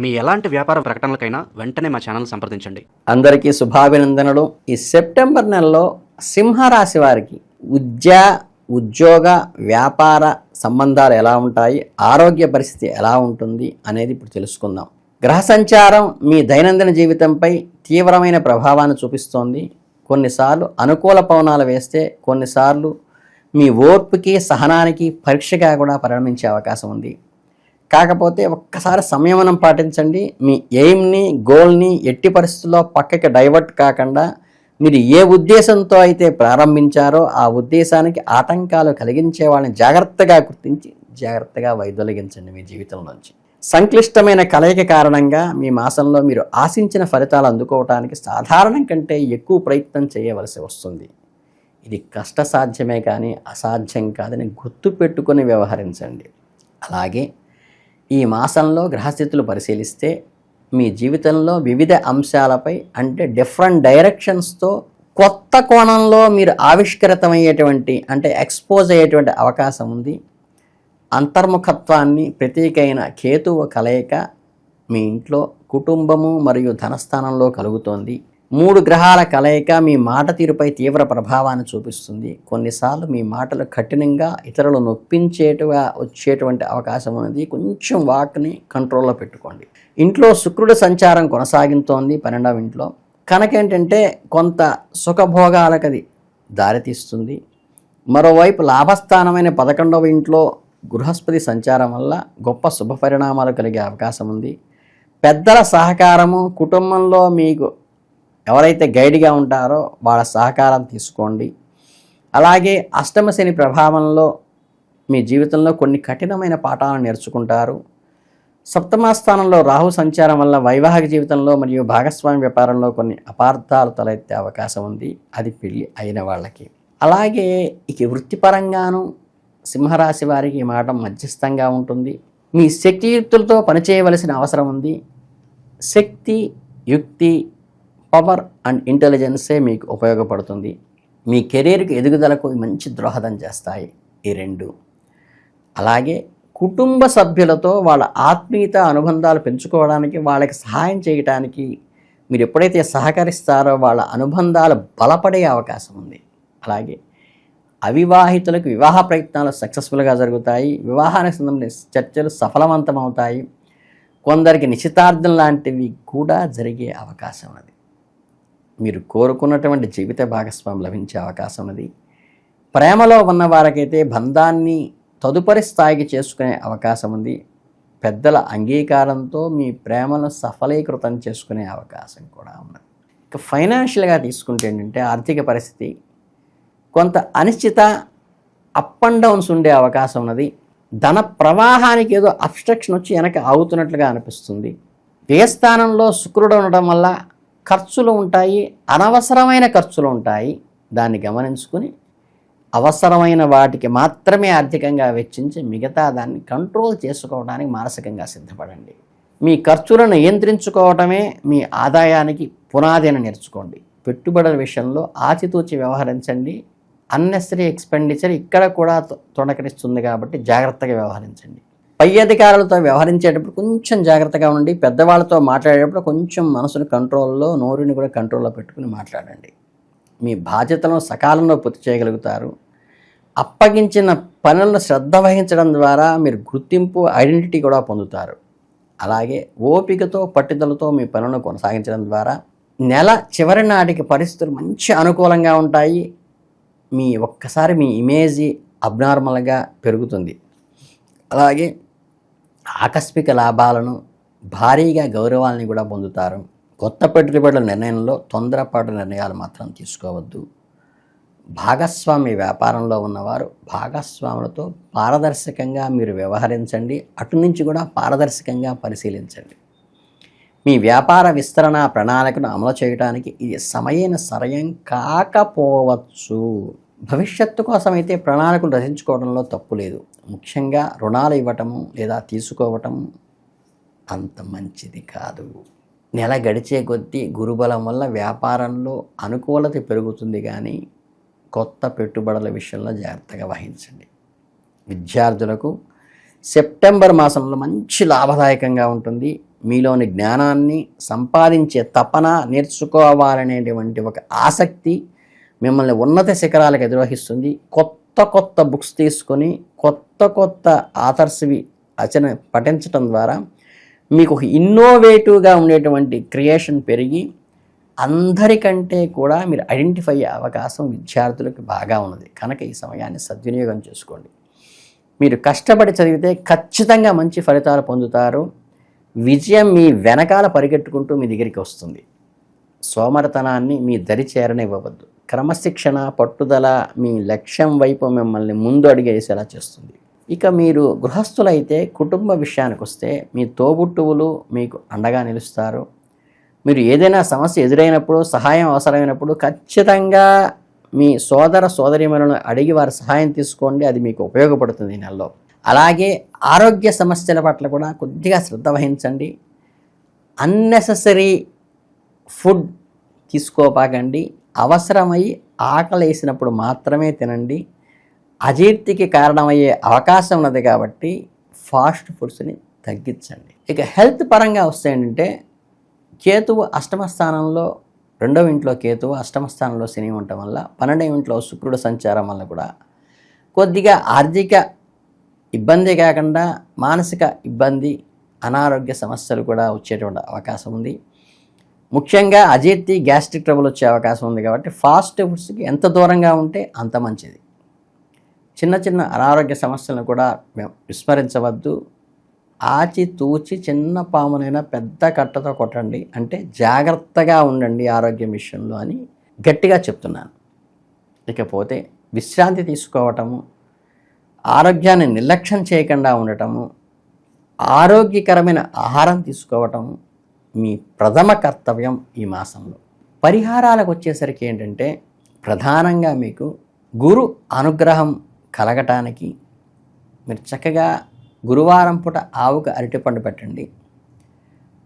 మీ ఎలాంటి వ్యాపార ప్రకటనలకైనా వెంటనే మా ఛానల్ సంప్రదించండి. అందరికీ శుభాభినందనలు. ఈ సెప్టెంబర్ నెలలో సింహరాశి వారికి విద్య ఉద్యోగ వ్యాపార సంబంధాలు ఎలా ఉంటాయి ఆరోగ్య పరిస్థితి ఎలా ఉంటుంది అనేది ఇప్పుడు తెలుసుకుందాం. గ్రహ సంచారం మీ దైనందిన జీవితంపై తీవ్రమైన ప్రభావాన్ని చూపిస్తోంది. కొన్నిసార్లు అనుకూల పవనాలు వేస్తే కొన్నిసార్లు మీ ఓర్పుకి సహనానికి పరీక్షగా కూడా పరిణమించే అవకాశం ఉంది. కాకపోతే ఒక్కసారి సంయమనం పాటించండి. మీ ఎయిమ్ని గోల్ని ఎట్టి పరిస్థితుల్లో పక్కకి డైవర్ట్ కాకుండా మీరు ఏ ఉద్దేశంతో అయితే ప్రారంభించారో ఆ ఉద్దేశానికి ఆటంకాలు కలిగించే వాళ్ళని జాగ్రత్తగా గుర్తించి జాగ్రత్తగా వైదొలగించండి మీ జీవితంలోంచి. సంక్లిష్టమైన కలయిక కారణంగా మీ మాసంలో మీరు ఆశించిన ఫలితాలు అందుకోవటానికి సాధారణం కంటే ఎక్కువ ప్రయత్నం చేయవలసి వస్తుంది. ఇది కష్టసాధ్యమే కానీ అసాధ్యం కాదని గుర్తుపెట్టుకొని వ్యవహరించండి. అలాగే ఈ మాసంలో గ్రహస్థితులు పరిశీలిస్తే మీ జీవితంలో వివిధ అంశాలపై అంటే డిఫరెంట్ డైరెక్షన్స్తో కొత్త కోణంలో మీరు ఆవిష్కృతమయ్యేటువంటి అంటే ఎక్స్పోజ్ అయ్యేటువంటి అవకాశం ఉంది. అంతర్ముఖత్వాన్ని ప్రతీకైన కేతువు కలయిక మీ ఇంట్లో కుటుంబము మరియు ధనస్థానంలో కలుగుతోంది. మూడు గ్రహాల కలయిక మీ మాట తీరుపై తీవ్ర ప్రభావాన్ని చూపిస్తుంది. కొన్నిసార్లు మీ మాటలు కఠినంగా ఇతరులు నొప్పించేటుగా వచ్చేటువంటి అవకాశం ఉంది కొంచెం వాక్ని కంట్రోల్లో పెట్టుకోండి. ఇంట్లో శుక్రుడి సంచారం కొనసాగుతోంది పన్నెండవ ఇంట్లో. కనుక ఏంటంటే కొంత సుఖభోగాలకు అది దారితీస్తుంది. మరోవైపు లాభస్థానమైన పదకొండవ ఇంట్లో గృహస్పతి సంచారం వల్ల గొప్ప శుభ పరిణామాలు కలిగే అవకాశం ఉంది. పెద్దల సహకారము కుటుంబంలో మీకు ఎవరైతే గైడ్గా ఉంటారో వాళ్ళ సహకారం తీసుకోండి. అలాగే అష్టమశని ప్రభావంలో మీ జీవితంలో కొన్ని కఠినమైన పాఠాలను నేర్చుకుంటారు. సప్తమ స్థానంలో రాహు సంచారం వల్ల వైవాహిక జీవితంలో మరియు భాగస్వామి వ్యాపారంలో కొన్ని అపార్థాలు తలెత్తే అవకాశం ఉంది. అది పెళ్ళి అయిన వాళ్ళకి. అలాగే ఇక వృత్తిపరంగాను సింహరాశి వారికి ఈ మాట మధ్యస్థంగా ఉంటుంది. మీ శక్తియుక్తులతో పనిచేయవలసిన అవసరం ఉంది. శక్తి యుక్తి పవర్ అండ్ ఇంటెలిజెన్సే మీకు ఉపయోగపడుతుంది. మీ కెరీర్కి ఎదుగుదలకు మంచి దోహదం చేస్తాయి ఈ రెండు. అలాగే కుటుంబ సభ్యులతో వాళ్ళ ఆత్మీయత అనుబంధాలు పెంచుకోవడానికి వాళ్ళకి సహాయం చేయడానికి మీరు ఎప్పుడైతే సహకరిస్తారో వాళ్ళ అనుబంధాలు బలపడే అవకాశం ఉంది. అలాగే అవివాహితులకు వివాహ ప్రయత్నాలు సక్సెస్ఫుల్గా జరుగుతాయి. వివాహానికి సంబంధించిన చర్చలు సఫలవంతమవుతాయి. కొందరికి నిశ్చితార్థం లాంటివి కూడా జరిగే అవకాశం ఉన్నది. మీరు కోరుకున్నటువంటి జీవిత భాగస్వామి లభించే అవకాశం ఉన్నది. ప్రేమలో ఉన్న వారికైతే బంధాన్ని తదుపరి స్థాయికి చేసుకునే అవకాశం ఉంది. పెద్దల అంగీకారంతో మీ ప్రేమను సఫలీకృతం చేసుకునే అవకాశం కూడా ఉన్నది. ఇక ఫైనాన్షియల్గా తీసుకుంటే ఏంటంటే ఆర్థిక పరిస్థితి కొంత అనిశ్చిత అప్ అండ్ డౌన్స్ ఉండే అవకాశం ఉన్నది. ధన ప్రవాహానికి ఏదో అబ్స్ట్రక్షన్ వచ్చి వెనక అవుతున్నట్లుగా అనిపిస్తుంది. ఏ స్థానంలో శుక్రుడు ఉండడం వల్ల ఖర్చులు ఉంటాయి అనవసరమైన ఖర్చులు ఉంటాయి. దాన్ని గమనించుకుని అవసరమైన వాటికి మాత్రమే ఆర్థికంగా వెచ్చించి మిగతా దాన్ని కంట్రోల్ చేసుకోవడానికి మానసికంగా సిద్ధపడండి. మీ ఖర్చులను నియంత్రించుకోవటమే మీ ఆదాయానికి పునాది అని నేర్చుకోండి. పెట్టుబడుల విషయంలో ఆచితూచి వ్యవహరించండి. అన్నెసరీ ఎక్స్పెండిచర్ ఇక్కడ కూడా తొ- కాబట్టి జాగ్రత్తగా వ్యవహరించండి. పై అధికారులతో వ్యవహరించేటప్పుడు కొంచెం జాగ్రత్తగా ఉండి పెద్దవాళ్ళతో మాట్లాడేటప్పుడు కొంచెం మనసును కంట్రోల్లో నోరుని కూడా కంట్రోల్లో పెట్టుకుని మాట్లాడండి. మీ బాధ్యతలను సకాలంలో పూర్తి చేయగలుగుతారు. అప్పగించిన పనులను శ్రద్ధ వహించడం ద్వారా మీరు గుర్తింపు ఐడెంటిటీ కూడా పొందుతారు. అలాగే ఓపికతో పట్టుదలతో మీ పనులను కొనసాగించడం ద్వారా నెల చివరి నాటికి పరిస్థితులు మంచి అనుకూలంగా ఉంటాయి. మీ ఒక్కసారి మీ ఇమేజ్ అబ్నార్మల్గా పెరుగుతుంది. అలాగే ఆకస్మిక లాభాలను భారీగా గౌరవాలని కూడా పొందుతారు. కొత్త పెట్టుబడుల నిర్ణయంలో తొందరపాటు నిర్ణయాలు మాత్రం తీసుకోవద్దు. భాగస్వామి వ్యాపారంలో ఉన్నవారు భాగస్వాములతో పారదర్శకంగా మీరు వ్యవహరించండి. అటు నుంచి కూడా పారదర్శకంగా పరిశీలించండి. మీ వ్యాపార విస్తరణ ప్రణాళికను అమలు చేయడానికి ఇది సమయైన సరయం కాకపోవచ్చు. భవిష్యత్తు కోసం అయితే ప్రణాళికలు రచించుకోవడంలో తప్పు లేదు. ముఖ్యంగా రుణాలు ఇవ్వటము లేదా తీసుకోవటం అంత మంచిది కాదు. నెల గడిచే కొద్దీ గురుబలం వల్ల వ్యాపారంలో అనుకూలత పెరుగుతుంది కానీ కొత్త పెట్టుబడుల విషయంలో జాగ్రత్తగా వహించండి. విద్యార్థులకు సెప్టెంబర్ మాసంలో మంచి లాభదాయకంగా ఉంటుంది. మీలోని జ్ఞానాన్ని సంపాదించే తపన నేర్చుకోవాలనేటువంటి ఒక ఆసక్తి మిమ్మల్ని ఉన్నత శిఖరాలకు ఎదురవహిస్తుంది కొత్త కొత్త బుక్స్ తీసుకొని కొత్త కొత్త ఆథర్స్వి అచన పఠించటం ద్వారా మీకు ఒక ఇన్నోవేటివ్గా ఉండేటువంటి క్రియేషన్ పెరిగి అందరికంటే కూడా మీరు ఐడెంటిఫై అయ్యే అవకాశం విద్యార్థులకు బాగా ఉన్నది. కనుక ఈ సమయాన్ని సద్వినియోగం చేసుకోండి. మీరు కష్టపడి చదివితే ఖచ్చితంగా మంచి ఫలితాలు పొందుతారు. విజయం మీ వెనకాల పరిగెట్టుకుంటూ మీ దగ్గరికి వస్తుంది. సోమరతనాన్ని మీ దరి చేరనివ్వవద్దు. క్రమశిక్షణ పట్టుదల మీ లక్ష్యం వైపు మిమ్మల్ని ముందు అడిగేసేలా చేస్తుంది. ఇక మీరు గృహస్థులైతే కుటుంబ విషయానికి వస్తే మీ తోబుట్టువులు మీకు అండగా నిలుస్తారు. మీరు ఏదైనా సమస్య ఎదురైనప్పుడు సహాయం అవసరమైనప్పుడు ఖచ్చితంగా మీ సోదర సోదరిమలను అడిగి వారి సహాయం తీసుకోండి. అది మీకు ఉపయోగపడుతుంది ఈ నెలలో. అలాగే ఆరోగ్య సమస్యల పట్ల కూడా కొద్దిగా శ్రద్ధ వహించండి. అన్నెసెసరీ ఫుడ్ తీసుకోపాకండి అవసరమై ఆకలి వేసినప్పుడు మాత్రమే తినండి. అజీర్తికి కారణమయ్యే అవకాశం ఉన్నది కాబట్టి ఫాస్ట్ ఫుడ్స్ని తగ్గించండి. ఇక హెల్త్ పరంగా వస్తే ఏంటంటే కేతువు అష్టమ స్థానంలో రెండవ ఇంట్లో కేతువు అష్టమ స్థానంలో శని ఉండటం వల్ల పన్నెండవ ఇంట్లో శుక్రుడు సంచారం వల్ల కూడా కొద్దిగా ఆర్థిక ఇబ్బంది కాకుండా మానసిక ఇబ్బంది అనారోగ్య సమస్యలు కూడా వచ్చేటువంటి అవకాశం ఉంది. ముఖ్యంగా అజీర్తి గ్యాస్ట్రిక్ ట్రబుల్ వచ్చే అవకాశం ఉంది కాబట్టి ఫాస్ట్ ఫుడ్స్కి ఎంత దూరంగా ఉంటే అంత మంచిది. చిన్న చిన్న అనారోగ్య సమస్యలను కూడా విస్మరించవద్దు. ఆచి తూచి చిన్న పామునైనా పెద్ద కట్టతో కొట్టండి. అంటే జాగ్రత్తగా ఉండండి ఆరోగ్యం విషయంలో అని గట్టిగా చెప్తున్నాను. ఇకపోతే విశ్రాంతి తీసుకోవటము ఆరోగ్యాన్ని నిర్లక్ష్యం చేయకుండా ఉండటము ఆరోగ్యకరమైన ఆహారం తీసుకోవటము మీ ప్రథమ కర్తవ్యం ఈ మాసంలో. పరిహారాలకు వచ్చేసరికి ఏంటంటే ప్రధానంగా మీకు గురు అనుగ్రహం కలగటానికి మీరు చక్కగా గురువారం పూట ఆవుకు అరటిపండు పెట్టండి.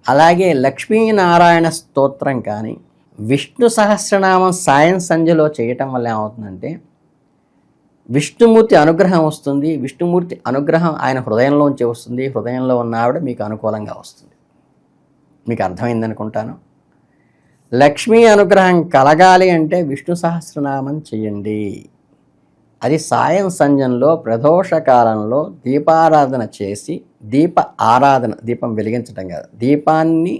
అలాగే లక్ష్మీనారాయణ స్తోత్రం కానీ విష్ణు సహస్రనామం సాయం సంధ్యలో చేయటం వల్ల ఏమవుతుందంటే విష్ణుమూర్తి అనుగ్రహం వస్తుంది. విష్ణుమూర్తి అనుగ్రహం ఆయన హృదయంలోంచి వస్తుంది. హృదయంలో ఉన్న ఆవిడ మీకు అనుకూలంగా వస్తుంది. మీకు అర్థమైంది అనుకుంటాను లక్ష్మీ అనుగ్రహం కలగాలి అంటే విష్ణు సహస్రనామం చేయండి అది సాయం సంజంలో ప్రదోష కాలంలో దీపారాధన చేసి దీప ఆరాధన దీపం వెలిగించడం కాదు. దీపాన్ని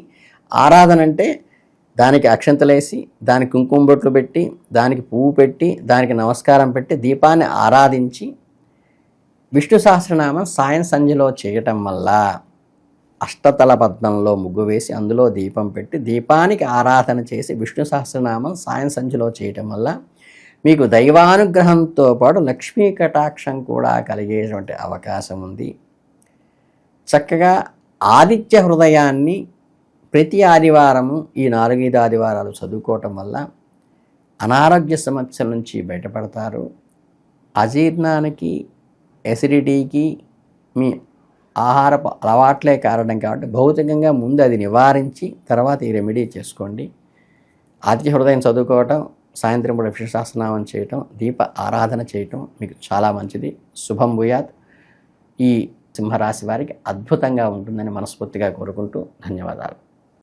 ఆరాధన అంటే దానికి అక్షంతలేసి దానికి కుంకుమ బొట్లు పెట్టి దానికి పువ్వు పెట్టి దానికి నమస్కారం పెట్టి దీపాన్ని ఆరాధించి విష్ణు సహస్రనామం సాయం సంధ్యలో చేయటం వల్ల అష్టతల పద్మంలో ముగ్గు వేసి అందులో దీపం పెట్టి దీపానికి ఆరాధన చేసి విష్ణు సహస్రనామం సాయం సంచిలో చేయటం వల్ల మీకు దైవానుగ్రహంతో పాటు లక్ష్మీ కటాక్షం కూడా కలిగేటువంటి అవకాశం ఉంది. చక్కగా ఆదిత్య హృదయాన్ని ప్రతి ఆదివారము ఈ నాలుగైదు ఆదివారాలు చదువుకోవటం వల్ల అనారోగ్య సమస్యల నుంచి బయటపడతారు. అజీర్ణానికి ఎసిడిటీకి మీ ఆహారపు అలవాట్లే కారణం కాబట్టి భౌతికంగా ముందు అది నివారించి తర్వాత ఈ రెమెడీ చేసుకోండి. ఆదిత్య హృదయం చదువుకోవటం సాయంత్రం పూట విశేషాసనామం చేయటం దీప ఆరాధన చేయటం మీకు చాలా మంచిది. శుభం భూయాత్. ఈ సింహరాశి వారికి అద్భుతంగా ఉంటుందని మనస్ఫూర్తిగా కోరుకుంటూ ధన్యవాదాలు.